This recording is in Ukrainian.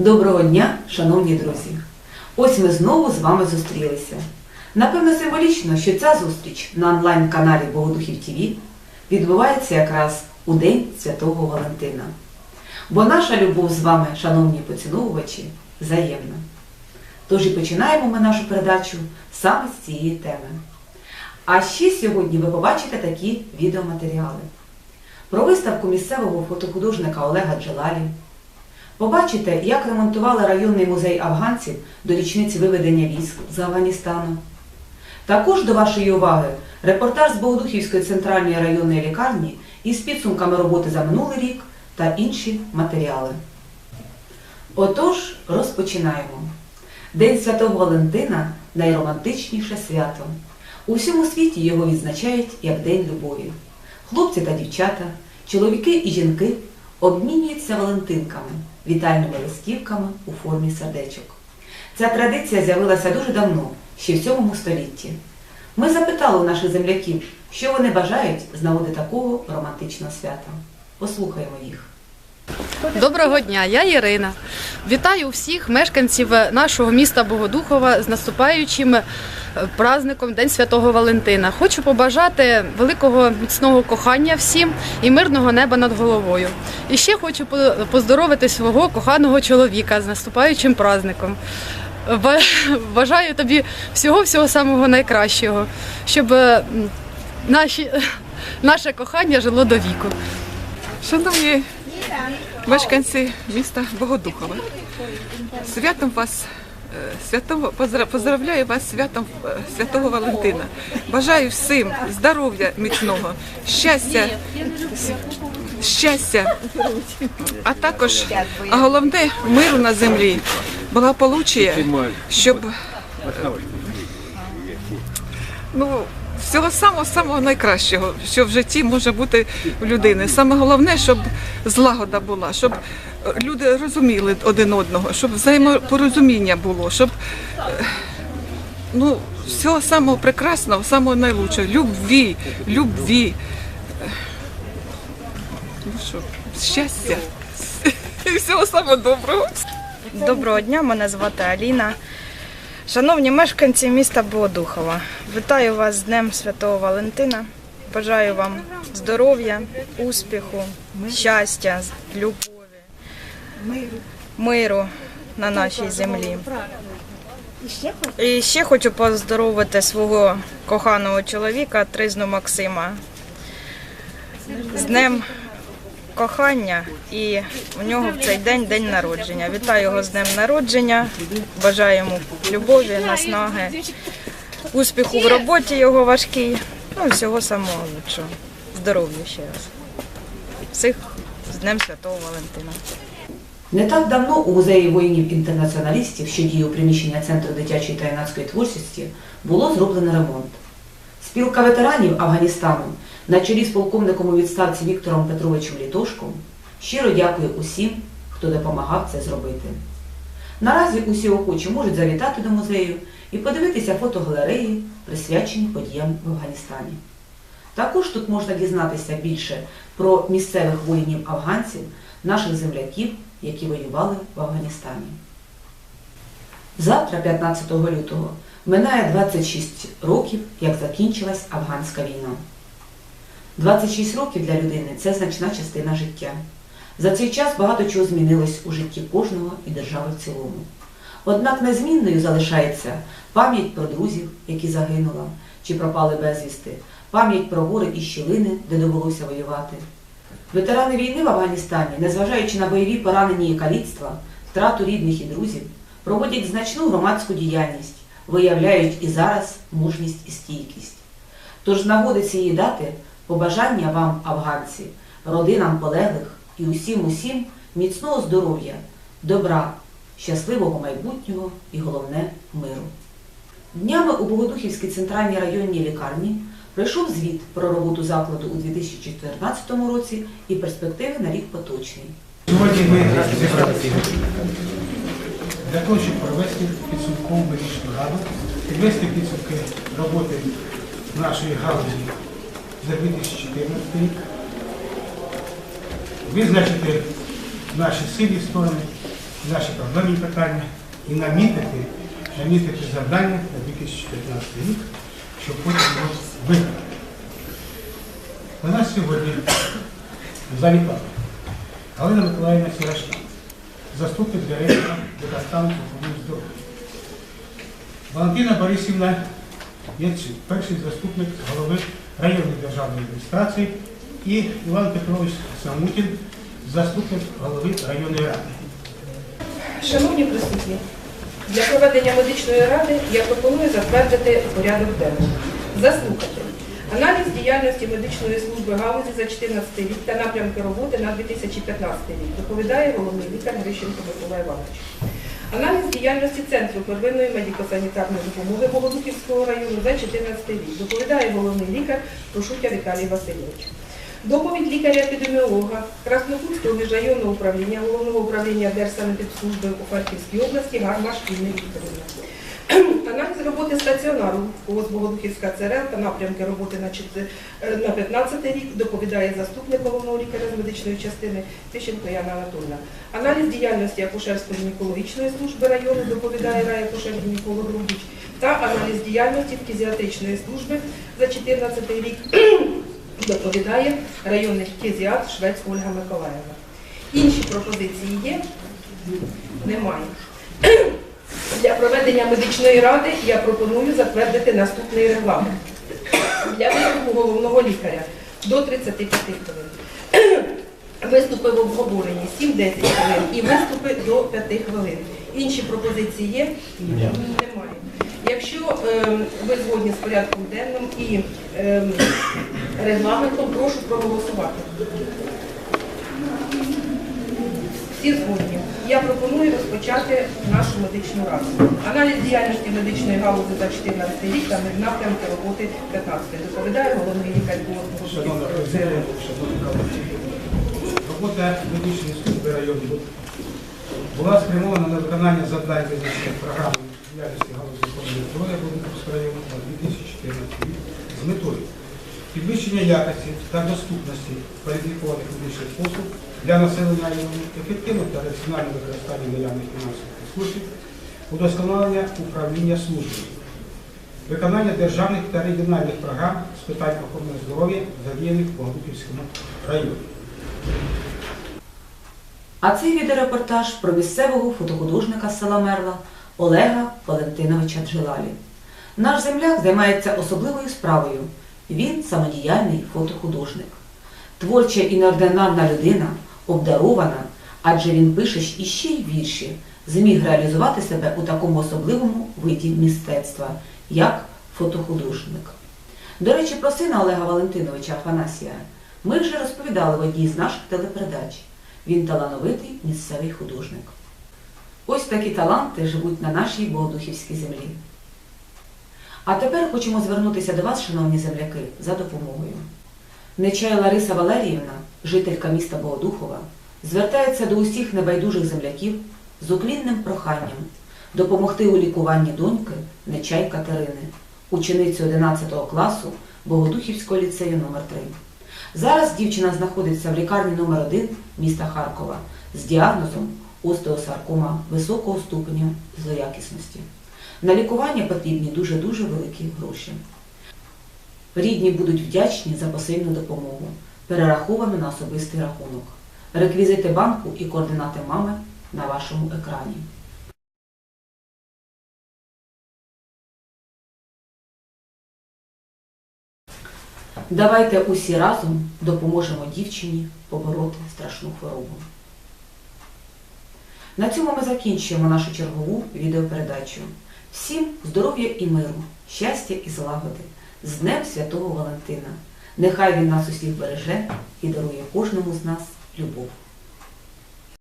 Доброго дня, шановні друзі! Ось ми знову з вами зустрілися. Напевно, символічно, що ця зустріч на онлайн-каналі Богодухів ТВ відбувається якраз у День Святого Валентина. Бо наша любов з вами, шановні поціновувачі, взаємна. Тож і починаємо ми нашу передачу саме з цієї теми. А ще сьогодні ви побачите такі відеоматеріали про виставку місцевого фотохудожника Олега Джелалі. Побачите, як ремонтували районний музей афганців до річниці виведення військ з Афганістану. Також до вашої уваги репортаж з Богодухівської центральної районної лікарні із підсумками роботи за минулий рік та інші матеріали. Отож, розпочинаємо. День Святого Валентина найромантичніше свято. У всьому світі його відзначають як День любові. Хлопці та дівчата, чоловіки і жінки обмінюються валентинками, вітальними листівками у формі сердечок. Ця традиція з'явилася дуже давно, ще в 7 столітті. Ми запитали у наших земляків, що вони бажають з нагоди такого романтичного свята. Послухаємо їх. Доброго дня, я Ірина. Вітаю всіх мешканців нашого міста Богодухова з наступаючим праздником День Святого Валентина. Хочу побажати великого міцного кохання всім і мирного неба над головою. І ще хочу поздоровити свого коханого чоловіка з наступаючим праздником. Бажаю тобі всього всього самого найкращого, щоб е, наші, наше кохання жило до віку. Шановні мешканці міста Богодухова, святом вас, святого, поздра- поздравляю вас святом е, Святого Валентина. Бажаю всім здоров'я міцного, щастя, щастя, а також, головне, миру на землі, благополуччя, щоб е, ну, всього самого самого найкращого, що в житті може бути у людини. Саме головне, щоб злагода була, щоб е, люди розуміли один одного, щоб взаємопорозуміння було, щоб е, ну, всього самого прекрасного, самого найлучшого, любві, любві. Е, Ну що, щастя і всього самого доброго. Доброго дня, мене звати Аліна. Шановні мешканці міста Богодухова, вітаю вас з Днем Святого Валентина. Бажаю вам здоров'я, успіху, щастя, любові, миру на нашій землі. І ще хочу поздоровити свого коханого чоловіка Тризну Максима з Днем кохання і у нього в цей день день народження. Вітаю його з днем народження, бажаю йому любові, наснаги, успіху в роботі його важкій, ну і всього самого лучшого. Здоров'я ще раз. Всіх з Днем Святого Валентина. Не так давно у музеї воїнів-інтернаціоналістів, що діє у приміщення Центру дитячої та юнацької творчості, було зроблено ремонт. Спілка ветеранів Афганістану на чолі з полковником у відставці Віктором Петровичем Літошком щиро дякує усім, хто допомагав це зробити. Наразі усі охочі можуть завітати до музею і подивитися фотогалереї, присвячені подіям в Афганістані. Також тут можна дізнатися більше про місцевих воїнів-афганців, наших земляків, які воювали в Афганістані. Завтра, 15 лютого, минає 26 років, як закінчилась афганська війна. 26 років для людини це значна частина життя. За цей час багато чого змінилось у житті кожного і держави в цілому. Однак незмінною залишається пам'ять про друзів, які загинули чи пропали безвісти, пам'ять про гори і щілини, де довелося воювати. Ветерани війни в Афганістані, незважаючи на бойові поранення і каліцтва, втрату рідних і друзів, проводять значну громадську діяльність, виявляють і зараз мужність і стійкість. Тож з нагоди цієї дати побажання вам, афганці, родинам полеглих і усім усім міцного здоров'я, добра, щасливого майбутнього і головне миру. Днями у Богодухівській центральній районній лікарні пройшов звіт про роботу закладу у 2014 році і перспективи на рік поточний. Сьогодні ми зібралися для того, щоб провести підсумкову медичну раду, підвести підсумки роботи нашої галузі за 2014 рік, визначити наші сильні сторони наші проблемні питання і намітити, намітити завдання на 2015 рік, щоб потім його виконати. До нас сьогодні завітала Галина Миколаївна Сірашка, заступник директора департаменту охорони здоров'я. Валентина Борисівна Яцюк, перший заступник голови районної державної адміністрації, і Іван Петрович Самутін, заступник голови районної ради. Шановні присутні, для проведення медичної ради я пропоную затвердити порядок денний. Заслухати. Аналіз діяльності медичної служби галузі за 2014 рік та напрямки роботи на 2015 рік доповідає головний лікар Грищенко Микола Іванович. Аналіз діяльності Центру первинної медико-санітарної допомоги Богодухівського району за 2014 рік доповідає головний лікар Прошуття Віталій Васильович. Доповідь лікаря-епідеміолога Краснокутського міжрайонного управління Головного управління Держсанепідслужби у Харківській області Гармаш Інни Вікторівна. Аналіз роботи стаціонару КОЗ Богодухівська та напрямки роботи на, чет- е, 15 рік доповідає заступник головного лікаря з медичної частини Тищенко Яна Анатольовна. Аналіз діяльності акушерсько-гінекологічної служби району доповідає райакушер-гінеколог Рубіч та аналіз діяльності фтизіатричної служби за 14 рік доповідає районний фтизіатр Швець Ольга Миколаєва. Інші пропозиції є? Немає. Для проведення медичної ради я пропоную затвердити наступний регламент. Для виступу головного лікаря до 35 хвилин. Виступи в обговоренні 7-10 хвилин і виступи до 5 хвилин. Інші пропозиції є? Ні. Немає. Якщо ем, ви згодні з порядком денним і ем, регламентом, прошу проголосувати. Всі згодні. Я пропоную розпочати нашу медичну раду. Аналіз діяльності медичної галузі за 14 рік та напрямки роботи 15. Доповідає головний лікар Шановна шановні колеги, робота медичної служби району була спрямована на виконання завдань визначених програми діяльності галузі охорони здоров'я Володимирського району на 2014 рік з метою підвищення якості та доступності кваліфікованих медичних послуг для населення району, ефективне та раціональне використання наявних фінансових ресурсів, удосконалення управління службою, виконання державних та регіональних програм з питань охорони здоров'я, задіяних в Богодухівському районі. А цей відеорепортаж про місцевого фотохудожника села Мерла Олега Валентиновича Джилалі. Наш земляк займається особливою справою. Він самодіяльний фотохудожник. Творча і неординарна людина, обдарована, адже він пише іще й вірші, зміг реалізувати себе у такому особливому виді мистецтва, як фотохудожник. До речі, про сина Олега Валентиновича Афанасія ми вже розповідали в одній з наших телепередач. Він талановитий місцевий художник. Ось такі таланти живуть на нашій Богодухівській землі. А тепер хочемо звернутися до вас, шановні земляки, за допомогою. Нечая Лариса Валеріївна, жителька міста Богодухова, звертається до усіх небайдужих земляків з уклінним проханням допомогти у лікуванні доньки Нечай Катерини, учениці 11 класу Богодухівського ліцею номер 3 Зараз дівчина знаходиться в лікарні номер 1 міста Харкова з діагнозом остеосаркома високого ступеня злоякісності. На лікування потрібні дуже-дуже великі гроші. Рідні будуть вдячні за посильну допомогу, перераховану на особистий рахунок. Реквізити банку і координати мами на вашому екрані. Давайте усі разом допоможемо дівчині побороти страшну хворобу. На цьому ми закінчуємо нашу чергову відеопередачу. Всім здоров'я і миру, щастя і злагоди, з Днем Святого Валентина. Нехай він нас усіх береже і дарує кожному з нас любов.